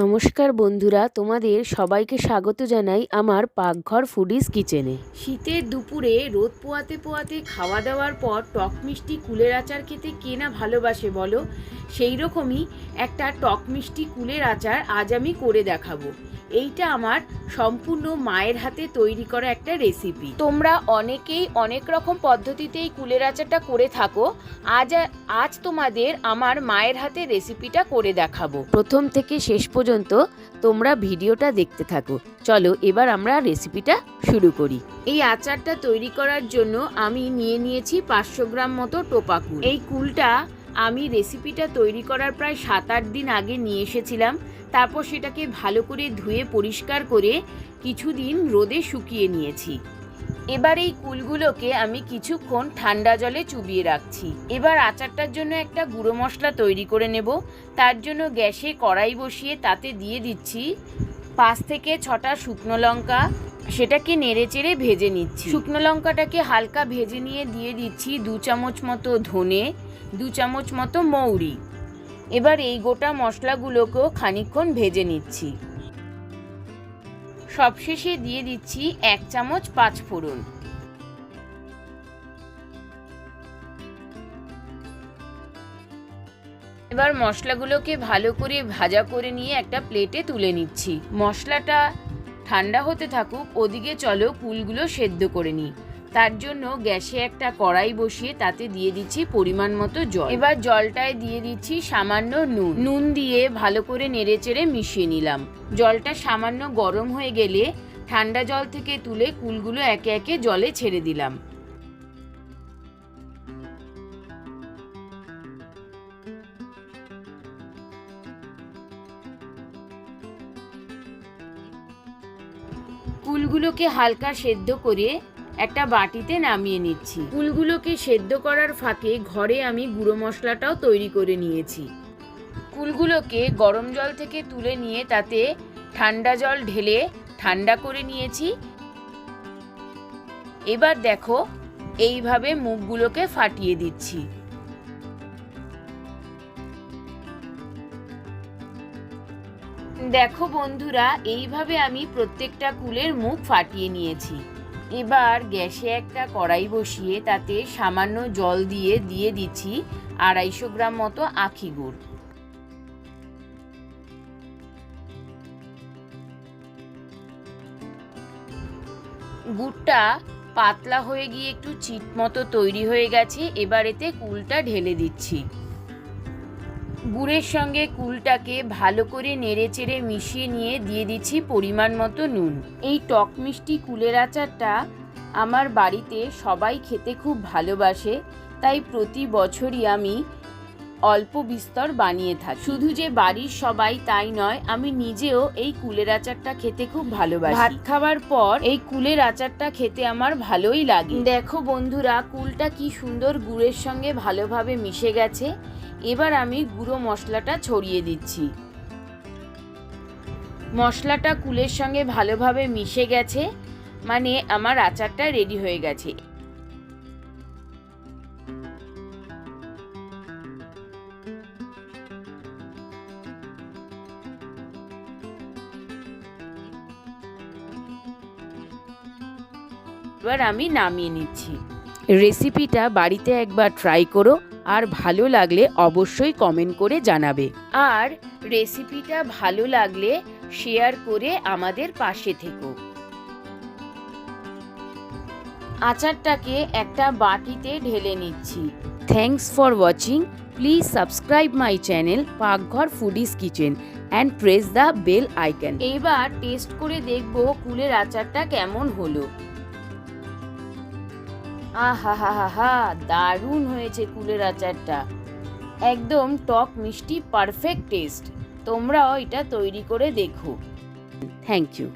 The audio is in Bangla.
নমস্কার বন্ধুরা, তোমাদের সবাইকে স্বাগত জানাই আমার পাকঘর ফুডিস কিচেনে। শীতের দুপুরে রোদ পোয়াতে পোয়াতে খাওয়া দাওয়ার পর টক মিষ্টি কুলের আচার খেতে কে না ভালোবাসে বলো? সেই রকমই একটা টক মিষ্টি কুলের আচার আজ আমি করে দেখাবো। এইটা আমার সম্পূর্ণ মায়ের হাতে তৈরি করা একটা রেসিপি তোমরা অনেকেই অনেক রকম পদ্ধতিতেই কুলের আচারটা করে থাকো, আজ আজ তোমাদের আমার মায়ের হাতে রেসিপিটা করে দেখাবো। প্রথম থেকে শেষ পর্যন্ত তোমরা ভিডিওটা দেখতে থাকো। চলো এবার আমরা রেসিপিটা শুরু করি। এই আচারটা তৈরি করার জন্য আমি নিয়ে নিয়েছি পাঁচশো গ্রাম মতো টোপা কুল এই কুলটা আমি রেসিপিটা তৈরি করার প্রায় সাত আট দিন আগে নিয়ে এসেছিলাম। তারপর সেটাকে ভালো করে ধুয়ে পরিষ্কার করে কিছুদিন রোদে শুকিয়ে নিয়েছি। এবার এই কুলগুলোকে আমি কিছুক্ষণ ঠান্ডা জলে চুবিয়ে রাখছি। এবার আচারটার জন্য একটা গুঁড়ো মশলা তৈরি করে নেব। তার জন্য গ্যাসে কড়াই বসিয়ে তাতে দিয়ে দিচ্ছি পাঁচ থেকে ছটা শুকনো লঙ্কা সেটাকে নেড়ে চেড়ে ভেজে নিচ্ছি। শুকনো লঙ্কাটাকে হালকা ভেজে নিয়ে দিয়ে দিচ্ছি দু চামচ মতো ধনে, দু চামচ মতো মৌরি। এবার এই গোটা মশলাগুলোকেও খানিকক্ষণ ভেজে নিচ্ছি। সবশেষে দিয়ে দিচ্ছি এক চামচ পাঁচ ফোড়ন। এবার মশলাগুলোকে ভালো করে ভাজা করে নিয়ে একটা প্লেটে তুলে নিচ্ছি। মশলাটা ঠান্ডা হতে থাকুক, ওদিকে চলো কুলগুলো সেদ্ধ করে নিই। তার জন্য গ্যাসে একটা কড়াই বসিয়ে তাতে দিয়ে দিচ্ছি পরিমাণ মতো জল। এবার জলটায় দিয়ে দিচ্ছি সামান্য নুন। নুন দিয়ে ভালো করে নেড়ে চেড়ে মিশিয়ে নিলাম। জলটা সামান্য গরম হয়ে গেলে ঠান্ডা জল থেকে তুলে কুলগুলো একে একে জলে ছেড়ে দিলাম। কুলগুলোকে হালকা সেদ্ধ করে একটা বাটিতে নামিয়ে নিচ্ছি। কুলগুলোকে সেদ্ধ করার ফাঁকে ঘরে আমি গুঁড়ো মশলাটাও তৈরি করে নিয়েছি। কুলগুলোকে গরম জল থেকে তুলে নিয়ে তাতে ঠান্ডা জল ঢেলে ঠান্ডা করে নিয়েছি। এবার দেখো, এইভাবে মুখগুলোকে ফাটিয়ে দিচ্ছি। দেখো বন্ধুরা, এইভাবে আমি প্রত্যেকটা কুলের মুখ ফাটিয়ে নিয়েছি। এবার গ্যাসে একটা কড়াই বসিয়ে তাতে সামান্য জল দিয়ে দিয়ে দিচ্ছি আড়াইশো গ্রাম মতো আখি গুড়। গুড়টা পাতলা হয়ে গিয়ে একটু চিট মতো তৈরি হয়ে গেছে, এবার এতে কুলটা ঢেলে দিচ্ছি। গুড়ের সঙ্গে কুলটাকে ভালো করে নেড়েচেড়ে মিশিয়ে নিয়ে দিয়ে দিচ্ছি পরিমাণ মতো নুন। এই টক মিষ্টি কুলের আচারটা আমার বাড়িতে সবাই খেতে খুব ভালোবাসে, তাই প্রতি বছরই আমি অল্প বিস্তর বানিয়ে থাকি। শুধু যে বাড়ির সবাই তাই নয় আমি নিজেও এই কুলের আচারটা খেতে খুব ভালোবাসি। ভাত খাওয়ার পর এই কুলের আচারটা খেতে আমার ভালোই লাগে। দেখো বন্ধুরা কুলটা কি সুন্দর গুড়ের সঙ্গে ভালোভাবে মিশে গেছে। এবার আমি গুঁড়ো মশলাটা ছড়িয়ে দিচ্ছি। মশলাটা কুলের সঙ্গে ভালোভাবে মিশে গেছে মানে আমার আচারটা রেডি হয়ে গেছে। এবার আমি নামিয়ে নিচ্ছি। রেসিপিটা বাড়িতে একবার ট্রাই করো আর ভালো লাগলে অবশ্যই কমেন্ট করে জানাবে। আর রেসিপিটা ভালো লাগলে শেয়ার করে আমাদের পাশে থেকো। আচারটাকে একটা বাটিতে ঢেলে নিচ্ছি। Thanks for watching please subscribe my channel Pakghor foodies kitchen and press the bell icon এইবার টেস্ট করে দেখব কুলের আচারটা কেমন হলো। আহা হা হা হা দারুণ হয়েছে কুলের আচারটা। একদম টক মিষ্টি পারফেক্ট টেস্ট তোমরাও এটা তৈরি করে দেখো। Thank you